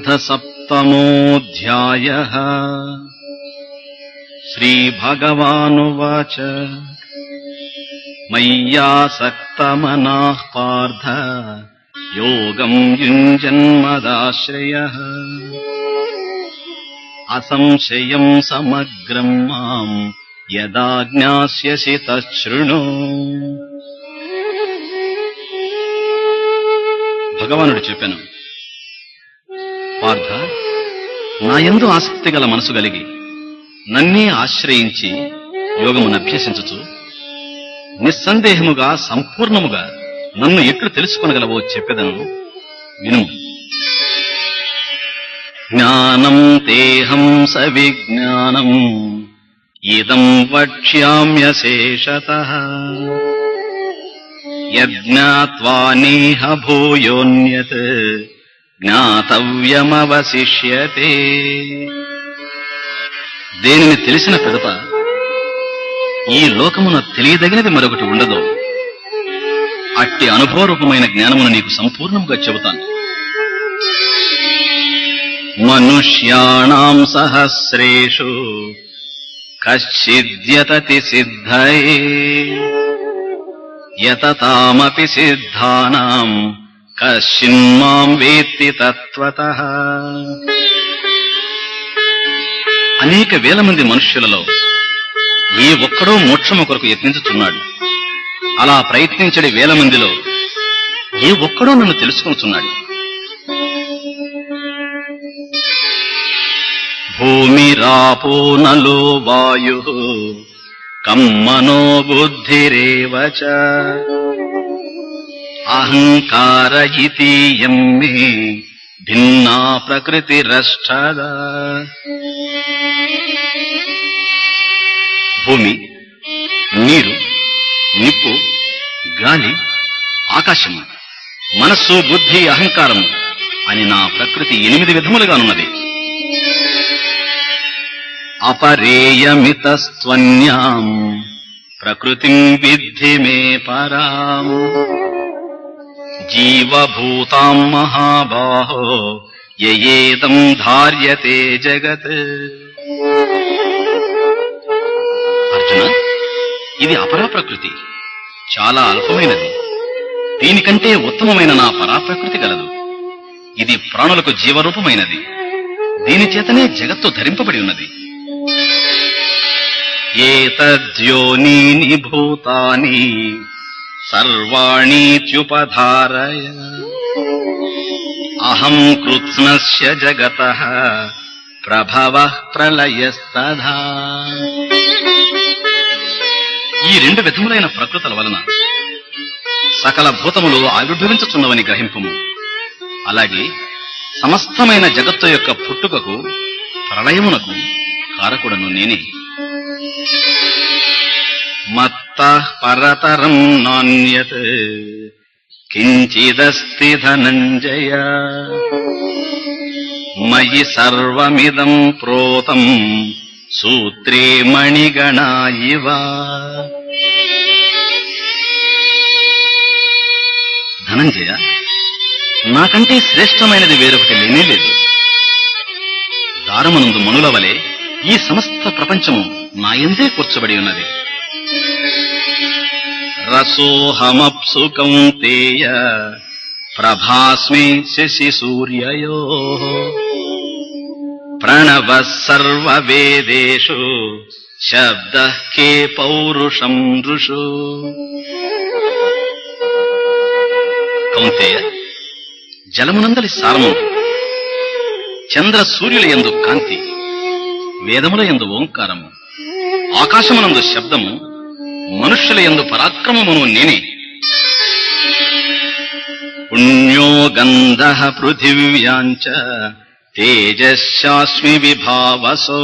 अथ सप्तमोऽध्यायः श्रीभगवानुवाच मय्यासक्तमनाः पार्थ योगम् युञ्जन्मदाश्रयः असंशयम् समग्रम् माम् यदा ज्ञास्यसि తశృణు భగవానుడు చెప్పాను పార్థ నాయందు ఆసక్తి గల మనసు కలిగి నన్నే ఆశ్రయించి యోగమును అభ్యసించుచు నిస్సందేహముగా సంపూర్ణముగా నన్ను ఎట్లు తెలుసుకొనగలవో చెప్పేదను వినుము జ్ఞానం తేహం సవిజ్ఞానం ఇదం వక్ష్యామ్యశేషత. యజ్ఞాత్వా నేహ భూయోన్యత్. జ్ఞాతవ్యమవశిష్యతే. దేనిని తెలిసిన పిదప ఈ లోకమున తెలియదగినది మరొకటి ఉండదు. అట్టి అనుభవరూపమైన జ్ఞానమును నీకు సంపూర్ణంగా చెబుతాను. మనుష్యాణం సహస్రేషు కశ్చిద్యతతి సిద్ధయే. యతతామపి సిద్ధానాం కశ్చిన్మాం వేత్తి తత్వత. అనేక వేల మంది మనుష్యులలో ఏ ఒక్కడో మోక్షము కొరకు యత్నించుచున్నాడు. అలా ప్రయత్నించడి వేల మందిలో ఏ ఒక్కడో నన్ను తెలుసుకుంటున్నాడు భూమి రాపోనలో వాయు కమ్మనో బుద్ధిరేవచ రేవచ అహంకార ఇతీయం మే భిన్నా ప్రకృతిరష్టద. భూమి నీరు నిప్పు గాలి ఆకాశము మనస్సు బుద్ధి అహంకారము అని నా ప్రకృతి ఎనిమిది విధములుగానున్నది. అపరేయమితస్త్వన్యాం ప్రకృతిం విద్ధి మే పరాము జీవభూతాం మహాబాహో యయేదం ధార్యతే జగత్ అర్జున ఇది అపరా ప్రకృతి. చాలా అల్పమైనది. దీనికంటే ఉత్తమమైన నా పరాప్రకృతి గలదు. ఇది ప్రాణులకు జీవరూపమైనది. దీని చేతనే జగత్తు ధరింపబడి ఉన్నది. ఏతద్యోనీని భూతాని సర్వాణీత్యుపధారయ అహం కృత్స్నస్య జగత ప్రభవ ప్రళయస్తథా ఈ రెండు విధములైన ప్రకృతుల వలన సకల భూతములు ఆవిర్భవించుచున్నవని గ్రహింపుము. అలాగే సమస్తమైన జగత్తు యొక్క పుట్టుకకు ప్రళయమునకు కారకుడను నేనే. మత్త పరతరం నాణ్యత్. కించిదస్తి ధనంజయ. మయి సర్వమిదం ప్రోతం సూత్రే మణిగణా ఇవ ధనంజయ నాకంటే శ్రేష్టమైనది వేరొకటి లేనే లేదు. దారమనందు మనుల వలె ఈ సమస్త ప్రపంచము నాయందే కూర్చబడి ఉన్నది? రసోహమప్సు కౌంతేయ ప్రభాస్మి శశి సూర్యయో. ప్రణవ సర్వవేదేషు శబ్ద కే పౌరుషం ఋషు కౌంతేయ జలమునందలి సారము చంద్ర సూర్యుల ఎందు కాంతి వేదముల ఎందు ఓంకారము. ఆకాశమునందు శబ్దము మనుష్యుల ఎందు పరాక్రమమును నేనే. పుణ్యో గంధ పృథివ్యాంచ తేజశాస్మి విభావసో.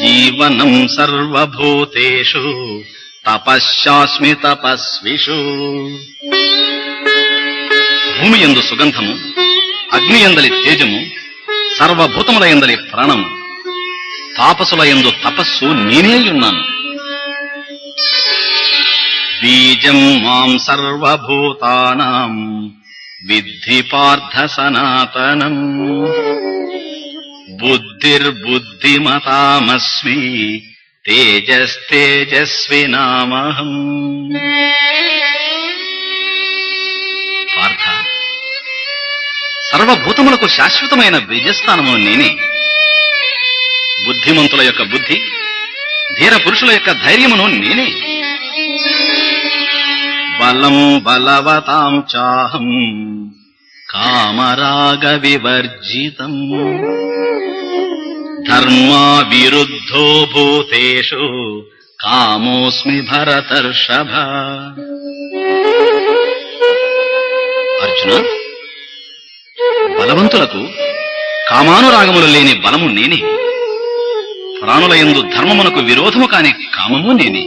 జీవనం సర్వభూతేషు తపశ్శాస్మి తపస్విషు. భూమి ఎందు సుగంధము అగ్ని ఎందలి తేజము సర్వభూతముల ఎందలి ప్రాణము. తాపసులయందు తపస్సు నేనే ఉన్నాను. బీజం మాం సర్వభూతానాం విద్ధి పార్థ సనాతనం. బుద్ధిర్బుద్ధిమతామస్మి తేజస్తేజస్వినామహం పార్థ సర్వభూతములకు శాశ్వతమైన బీజస్థానము నేనే. బుద్ధిమంతుల యొక్క బుద్ధి ధీర పురుషుల యొక్క ధైర్యమును నేనే. బలం బలవతాం చాహం కామరాగ వివర్జితం. ధర్మా విరుద్ధో భూతేషు కామోస్మి భరతర్షభ. అర్జున బలవంతులకు కామానురాగములు లేని బలము నేనే. ప్రాణులయందు ధర్మమునకు విరోధము కాని కామము నేనే.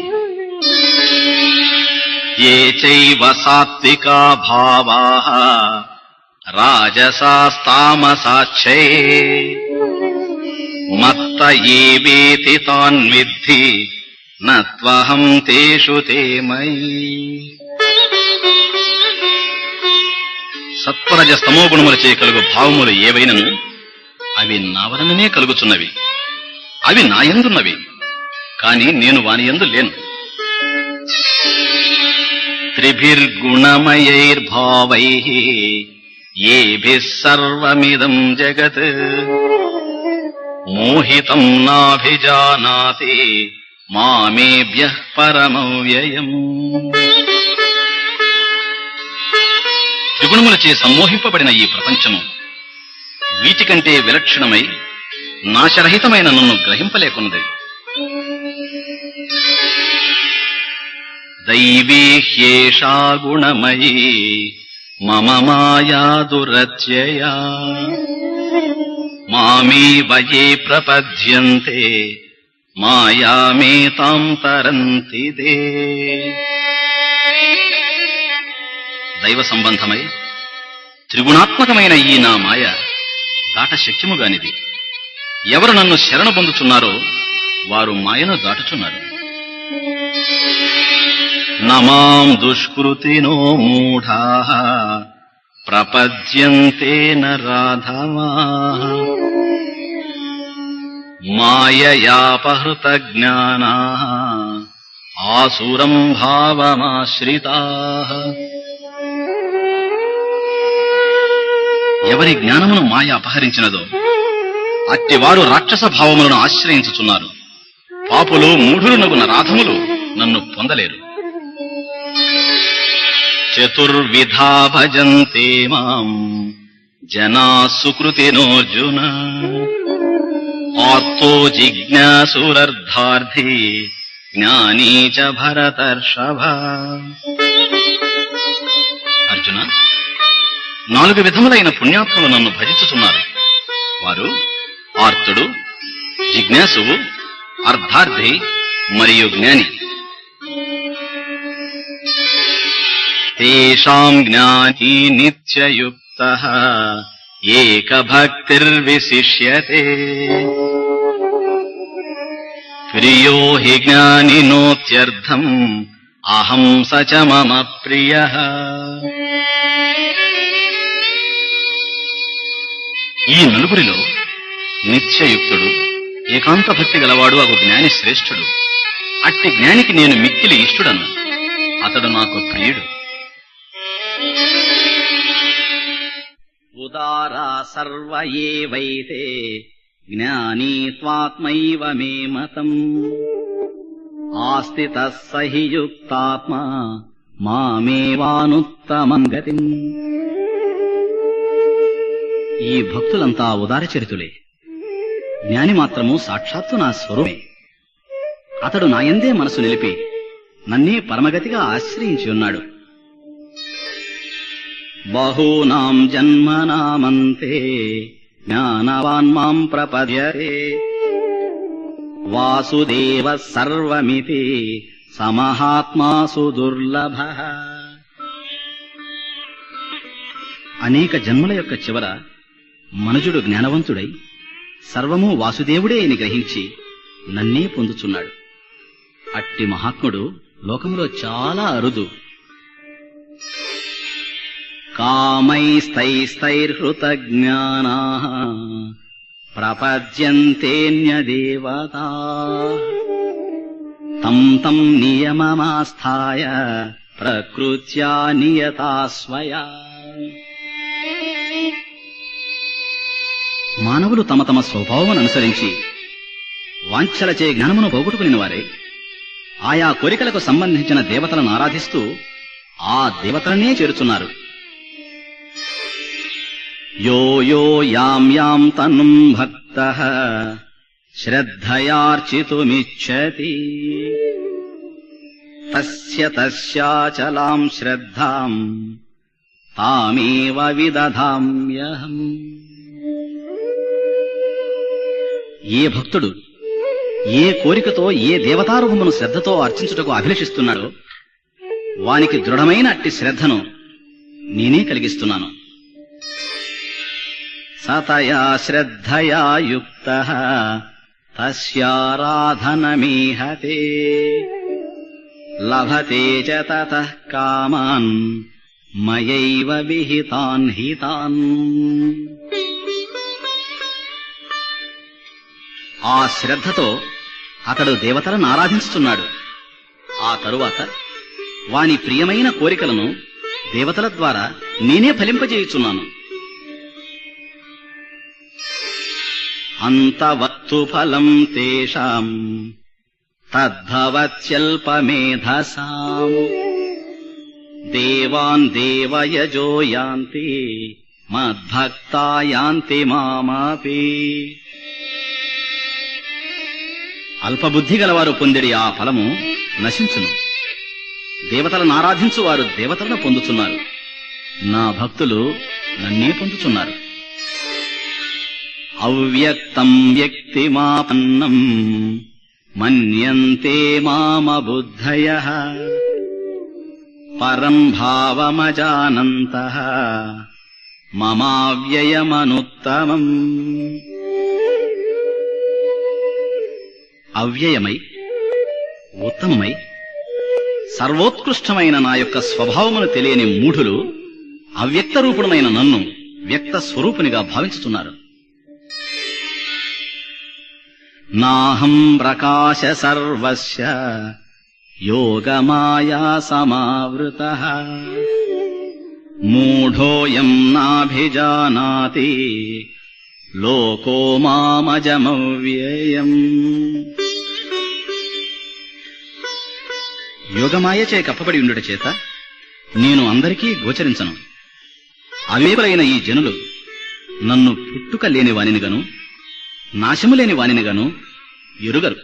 ఏ చైవ సాత్వికా భావా రాజసాస్తామసాక్షే మత్త ఏవేతి తాన్ విద్ధి నత్వహం తేషు తే మయి సత్వరజ స్తమో కలుగు భావములు ఏవైనను అవి నా వలననే కలుగుచున్నవి. అవి నా యందున్నవి కాని నేను వాని యందు లేను. త్రిభిర్గుణమయైర్భావై ఏభిः సర్వమిదం జగత్. మోహితం నాభిజానాతి మామేభ్య పరమవ్యయం. త్రిగుణములచే సమ్మోహింపబడిన ఈ ప్రపంచము వీటికంటే విలక్షణమై నాశరహితమైన నన్ను గ్రహింపలేకున్నది. దైవీహ్యేషా గుణమయీ మమ మాయా దురత్యయా మామేవ వయే ప్రపద్యంతే మాయామేతాం తరంతి దే. దైవ సంబంధమై త్రిగుణాత్మకమైన ఈ నా మాయ దాట శక్యముగానిది ఎవరు నన్ను శరణ పొందుచున్నారో వారు మాయను దాటుచున్నారు. నమాం దుష్కృతినో మూఢా ప్రపద్యంతే నరాధమా మాయయాపహృత జ్ఞానా ఆసురం భావమాశ్రితా. ఎవరి జ్ఞానమును మాయ అపహరించినదో అట్టివారు రాక్షస భావములను ఆశ్రయించుచున్నారు. పాపులు మూఢులునగున రాధములు నన్ను పొందలేరు. చతుర్విధా భజంతే మాం జనా సుకృతినోర్జున ఆర్తో జిజ్ఞాసురర్ధార్థి జ్ఞానీ చ భరతర్షభ. అర్జున నాలుగు విధములైన పుణ్యాత్ములు నన్ను భజించుచున్నారు. వారు ఆర్తుడు జిజ్ఞాసువు అర్ధార్థి మరియు జ్ఞాని. తేషాం జ్ఞానీ నిత్యయుక్త ఏకభక్తిర్విశిష్యతే. ప్రియో హి జ్ఞానినోత్యర్థం అహం స చ మమ ప్రియ. ఈ నలుగురిలో నిత్యయుక్తుడు ఏకాంత భక్తి గలవాడు అగు జ్ఞాని శ్రేష్ఠుడు. అట్టి జ్ఞానికి నేను మిక్కిలి ఇష్టుడను. అతడు నాకు ప్రియుడు. ఉదారా సర్వ ఏవైతే జ్ఞానీ త్వాత్మైవ మే మతం. ఆస్థిత సహి యుక్తాత్మా మామేవానుత్తమం గతిం. ఈ భక్తులంతా ఉదారచరితులే. జ్ఞాని మాత్రము సాక్షాత్తు నా స్వరూపే అతడు నాయందే మనసు నిలిపి నన్నే పరమగతిగా ఆశ్రయించి ఉన్నాడు. బహూనాం జన్మనామంతే జ్ఞానవాన్ మాం ప్రపద్యతే. వాసుదేవ సర్వమితి సమహాత్మాసు దుర్లభ. అనేక జన్మల యొక్క చివర మనుజుడు జ్ఞానవంతుడై సర్వము వాసుదేవుడే అని గ్రహించి నన్నే పొందుచున్నాడు. అట్టి మహాత్ముడు లోకంలో చాలా అరుదు. కామైస్తైస్తైర్హృతజ్ఞానా ప్రపద్యంతేన్యదేవతా. తం తం నియమమాస్థాయ ప్రకృత్యా నియతాస్వయా మానవులు తమ తమ స్వభావం అనుసరించి వాంఛలచే జ్ఞానమును పోగొట్టుకుని వారే ఆయా కోరికలకు సంబంధించిన దేవతలను ఆరాధిస్తూ ఆ దేవతలనే చేరుచున్నారు. యో యో యాం యాం తనుం భక్త శ్రద్ధయార్చితుమిచ్చతి తస్య తస్యాచలాం శ్రద్ధాం తామేవ విదధామ్యహం. ఏ భక్తుడు ఏ కోరికతో ఏ దేవతారూపమును శ్రద్ధతో అర్చించుటకు అభిలషిస్తున్నాడో వానికి దృఢమైన అట్టి శ్రద్ధను నేనే కలిగిస్తున్నాను. సతయా శ్రద్ధయా యుక్త తస్యారాధనమీహతే లభతే చ తతః కామాన్ మయైవ విహితాన్ హితాన్. ఆ శ్రద్ధతో అతడు దేవతలను ఆరాధించుతున్నాడు ఆ తరువాత వాని ప్రియమైన కోరికలను దేవతల ద్వారా నేనే ఫలింపజేయుచున్నాను. అంతవత్తు ఫలం తేషాం తద్భవత్యల్పమేధసాం. దేవాన్ దేవయజో యాంతి మద్భక్తా యాంతి మామాపి. అల్పబుద్ధి గలవారు పొందిడి ఆ ఫలము నశించును. దేవతలను ఆరాధించు వారు దేవతలను పొందుతున్నారు నా భక్తులు నన్నే పొందుతున్నారు అవ్యక్తం వ్యక్తిమాపన్నం మన్యంతే మామబుద్ధయ. పరం భావమజానంత. మమావ్యయమనుత్తమం. అవ్యయమై ఉత్తమమై సర్వోత్కృష్టమైన నా యొక్క స్వభావమును తెలియని మూఢులు అవ్యక్త రూపుణమైన నన్ను వ్యక్త స్వరూపునిగా భావించుతున్నారు. నాహం ప్రకాశ సర్వస్య యోగమాయా సమావృత. మూఢోయం నాభిజానాతి లోకో మామజమవ్యయం. యోగమాయచే కప్పబడి ఉండుట చేత నేను అందరికీ గోచరించను. అవివేకులైన ఈ జనులు నన్ను పుట్టుక లేని వానినిగను నాశము లేని వానినిగను ఎరుగరు.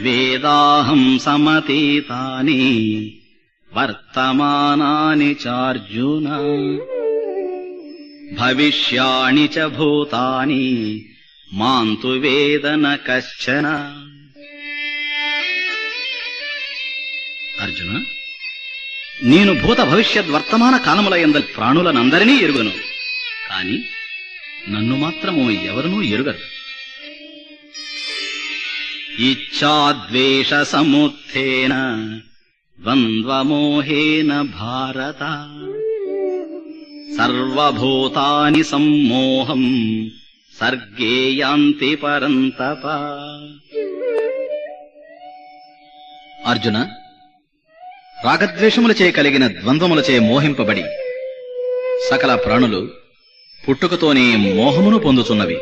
వేదాహం సమతీతాని వర్తమానాని చార్జున భవిష్యాణి చ భూతాని మాంతు వేదన కశ్చన. అర్జున నేను భూత భవిష్యత్ వర్తమాన కాలముల ఎందరి ప్రాణులనందరినీ ఎరుగను. కాని నన్ను మాత్రము ఎవరునూ ఎరుగరు. ఇచ్ఛాద్వేష ద్వంద్వమోహేన భారత. సర్వభూతాని సమ్మోహం సర్గే యాంతి పరంతప. అర్జున రాగద్వేషములచే కలిగిన ద్వంద్వములచే మోహింపబడి సకల ప్రాణులు పుట్టుకతోనే మోహమును పొందుతున్నవి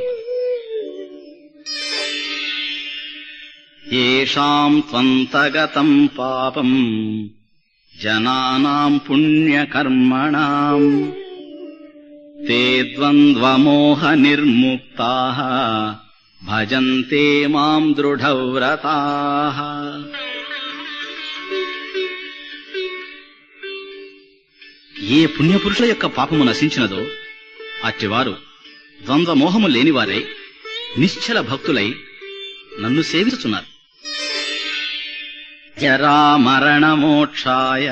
ఏషాం త్వంతగతం పాపం జనానాం పుణ్యకర్మణాం తే ద్వంద్వమోహ నిర్ముక్తా భజంతే మాం దృఢవ్రతా. ఏ పుణ్యపురుషుల యొక్క పాపము నశించినదో అట్టివారు ద్వంద్వమోహము లేనివారై నిశ్చల భక్తులై నన్ను సేవిస్తున్నారు జరామరణమోక్షాయ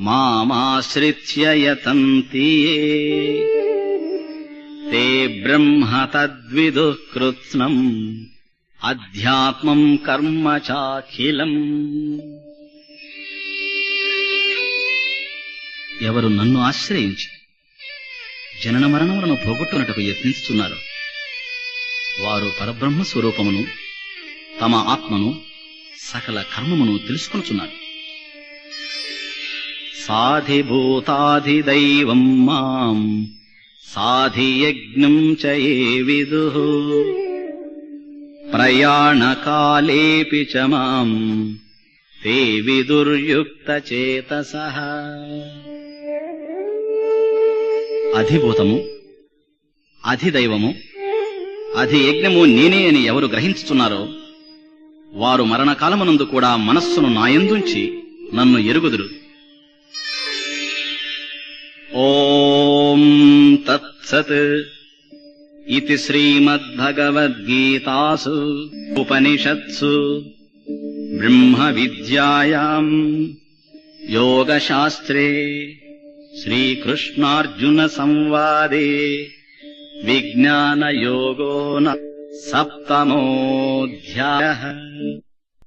మామాశ్రిత్యయతంతి తే బ్రహ్మ తద్విదు కృత్స్నం. అధ్యాత్మం కర్మ చాఖిలం. ఎవరు నన్ను ఆశ్రయించి. జనన మరణములను పోగొట్టునటకు యత్నిస్తున్నారు. వారు పరబ్రహ్మ స్వరూపమును తమ ఆత్మను సకల కర్మమును తెలుసుకొనుచున్నారు. సాధిభూతాధిదైవం మాం సాధియజ్ఞం చ ఏ విదు. ప్రయాణకాలేపి చ మాం తే విదుర్యుక్తచేతస అధిభూతము అధిదైవము అధియజ్ఞము నేనే అని ఎవరు గ్రహించుతున్నారో వారు మరణకాలమునందు కూడా మనస్సును నాయందుంచి నన్ను ఎరుగుదురు. ఓం తత్సత్ ఇది శ్రీమద్భగవద్గీతాసు ఉపనిషత్సు బ్రహ్మ విద్యాయాం యోగశాస్త్రే श्रीकृष्णार्जुनसंवादे विज्ञानयोगो न सप्तमोऽध्यायः